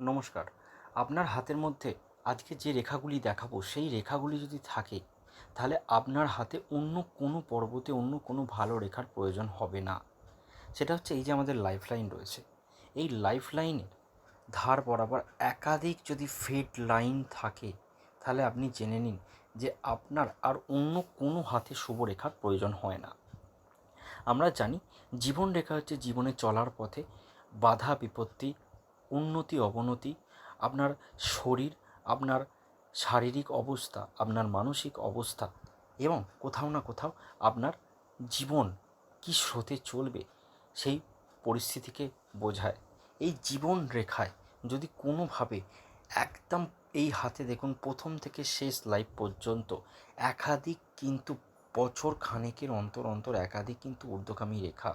নমস্কার। আপনার হাতের মধ্যে আজকে যে রেখাগুলি দেখাবো, সেই রেখাগুলি যদি থাকে, তাহলে আপনার হাতে অন্য কোনো পর্বতে অন্য কোনো ভালো রেখার প্রয়োজন হবে না। সেটা হচ্ছে এই যে আমাদের লাইফ লাইন রয়েছে। এই লাইফ লাইনের ধার বরাবর একাধিক যদি ফেড লাইন থাকে, তাহলে আপনি জেনে নিন যে আপনার আর অন্য কোনো হাতে শুভ রেখার প্রয়োজন হয় না। আমরা জানি জীবন রেখা হচ্ছে জীবনে চলার পথে বাধা, বিপত্তি উন্নতি, অবনতি, আপনার শরীর, আপনার শারীরিক অবস্থা, আপনার মানসিক অবস্থা এবং কোথাও না কোথাও আপনার জীবন কী স্রোতে চলবে সেই পরিস্থিতিকে বোঝায়। এই জীবন রেখায় যদি কোনোভাবে একদম এই হাতে দেখুন প্রথম থেকে শেষ লাইফ পর্যন্ত একাধিক কিন্তু বছর খানেকের অন্তর অন্তর একাধিক কিন্তু ঊর্ধ্বগামী রেখা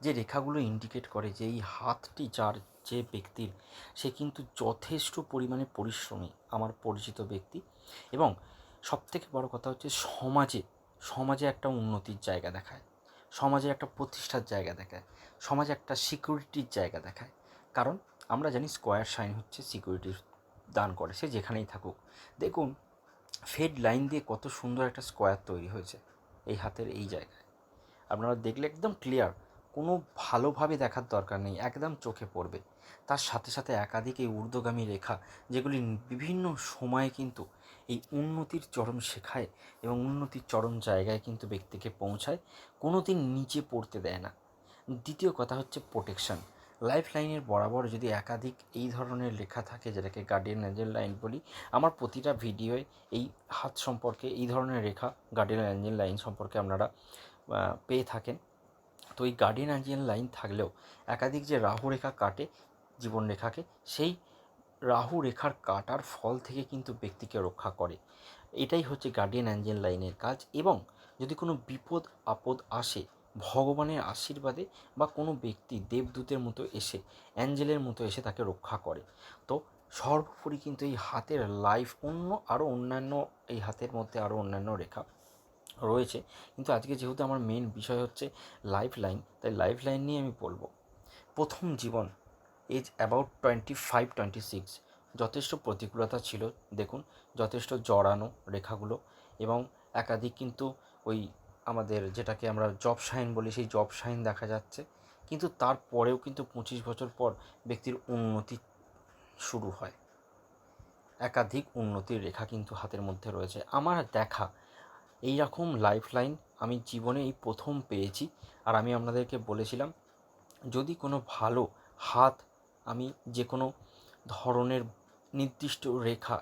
যে রেখাগুলো ইন্ডিকেট করে যে এই হাতটি যার যে ব্যক্তির, সে কিন্তু যথেষ্ট পরিমাণে পরিশ্রমী আমার পরিচিত ব্যক্তি। এবং সবথেকে বড় কথা হচ্ছে সমাজে সমাজে একটা উন্নতির জায়গা দেখায়, সমাজে একটা প্রতিষ্ঠার জায়গা দেখায়, সমাজে একটা সিকিউরিটির জায়গা দেখায়। কারণ আমরা জানি স্কোয়ার সাইন হচ্ছে সিকিউরিটির দান করে, সে যেখানেই থাকুক। দেখুন ফেড লাইন দিয়ে কত সুন্দর একটা স্কোয়ার তৈরি হয়েছে এই হাতের এই জায়গায়। আপনারা দেখলে একদম ক্লিয়ার কোনো ভালোভাবে দেখার দরকার নেই, একদম চোখে পড়বে। তার সাথে সাথে একাধিক এই ঊর্ধ্বগামী রেখা, যেগুলি বিভিন্ন সময়ে কিন্তু এই উন্নতির চরম শেখায় এবং উন্নতির চরম জায়গায় কিন্তু ব্যক্তিকে পৌঁছায় কোনো দিন নিচে পড়তে দেয় না। দ্বিতীয় কথা হচ্ছে প্রোটেকশন লাইফ লাইনের বরাবর যদি একাধিক এই ধরনের লেখা থাকে, যেটাকে গার্ডিয়ান অ্যাঞ্জেল লাইন বলি, আমার প্রতিটা ভিডিওয় এই হাত সম্পর্কে, এই ধরনের রেখা গার্ডিয়ান অ্যাঞ্জেল লাইন সম্পর্কে আপনারা পেয়ে থাকেন। তো এই গার্ডিয়ান অ্যাঞ্জেল লাইন থাকলেও একাধিক যে রাহু রেখা কাটে জীবন রেখাকে, সেই রাহু রেখার কাটার ফল থেকে কিন্তু ব্যক্তিকে রক্ষা করে। এটাই হচ্ছে গার্ডিয়ান অ্যাঞ্জেল লাইনের কাজ এবং যদি কোনো বিপদ, আপদ আসে, ভগবানের আশীর্বাদে বা কোনো ব্যক্তি দেবদূতের মতো এসে, অ্যাঞ্জেলের মতো এসে তাকে রক্ষা করে। তো সর্বোপরি কিন্তু এই হাতের লাইফ অন্য আরও অন্যান্য, এই হাতের মধ্যে আরও অন্যান্য রেখা রয়েছে। কিন্তু আজকে যেহেতু আমার মেন বিষয় হচ্ছে লাইফ লাইন তাই লাইফ লাইন নিয়ে আমি বলব। প্রথম জীবন age about twenty five twenty six যথেষ্ট প্রতিকূলতা ছিল। দেখুন, যথেষ্ট জড়ানো রেখাগুলো এবং একাধিক কিন্তু ওই আমাদের যেটাকে আমরা জব সাইন বলি, সেই জব সাইন দেখা যাচ্ছে। কিন্তু তারপরেও কিন্তু পঁচিশ বছর পর ব্যক্তির উন্নতি শুরু হয়। একাধিক উন্নতির রেখা কিন্তু হাতের মধ্যে রয়েছে। আমার দেখা এই রকম লাইফ লাইন আমি জীবনে এই প্রথম পেয়েছি। আর আমি আপনাদেরকে বলেছিলাম, যদি কোনো ভালো হাত আমি যে কোনো ধরনের নির্দিষ্ট রেখা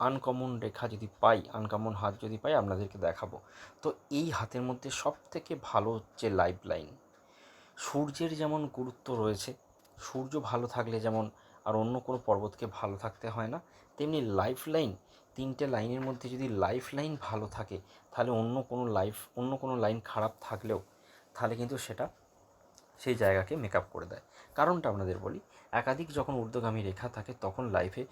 আনকমন রেখা যদি পাই আনকমন হাত যদি পাই, আপনাদেরকে দেখাবো। তো এই হাতের মধ্যে সব থেকে ভালো হচ্ছে লাইফ লাইন সূর্যের যেমন গুরুত্ব রয়েছে, সূর্য ভালো থাকলে যেমন আর অন্য কোনো পর্বতকে ভালো থাকতে হয় না। তেমনি লাইফ লাইন তিনটে লাইনের মধ্যে যদি লাইফ লাইন ভালো থাকে, তাহলে অন্য কোনো লাইফ অন্য কোনো লাইন খারাপ থাকলেও, তাহলে কিন্তু সেটা সেই জায়গাকে মেক আপ করে দেয়। কারণটা আপনাদের বলি, একাধিক যখন ঊর্ধ্বগামী রেখা থাকে, তখন লাইফে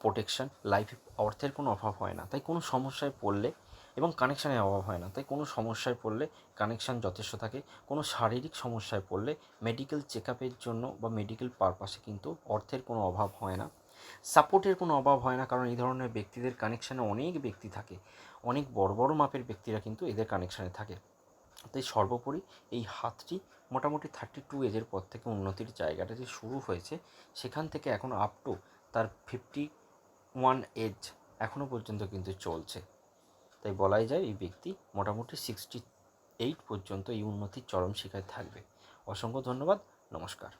প্রোটেকশান লাইফে অর্থের কোনো অভাব হয় না। তাই কোনো সমস্যায় পড়লে এবং কানেকশানের অভাব হয় না। তাই কোনো সমস্যায় পড়লে কানেকশান যথেষ্ট থাকে, কোনো শারীরিক সমস্যায় পড়লে মেডিকেল চেক জন্য বা মেডিকেল পারপাসে কিন্তু অর্থের কোনো অভাব হয় না। সাপোর্টের কোনো অভাব হয় না, কারণ এই ধরনের ব্যক্তিদের কানেকশানে অনেক ব্যক্তি থাকে। অনেক বড় বড় মাপের ব্যক্তিরা কিন্তু এদের কানেকশানে থাকে। তাই সর্বোপরি এই হাতটি মোটামুটি থার্টি টু এজের পর থেকে উন্নতির জায়গাটা যে শুরু হয়েছে, সেখান থেকে এখন আপ টু তার ফিফটি ওয়ান এজ এখনও পর্যন্ত কিন্তু চলছে। তাই বলাই যায় এই ব্যক্তি মোটামুটি সিক্সটি এইট পর্যন্ত এই উন্নতির চরম শিখায় থাকবে। অসংখ্য ধন্যবাদ, নমস্কার।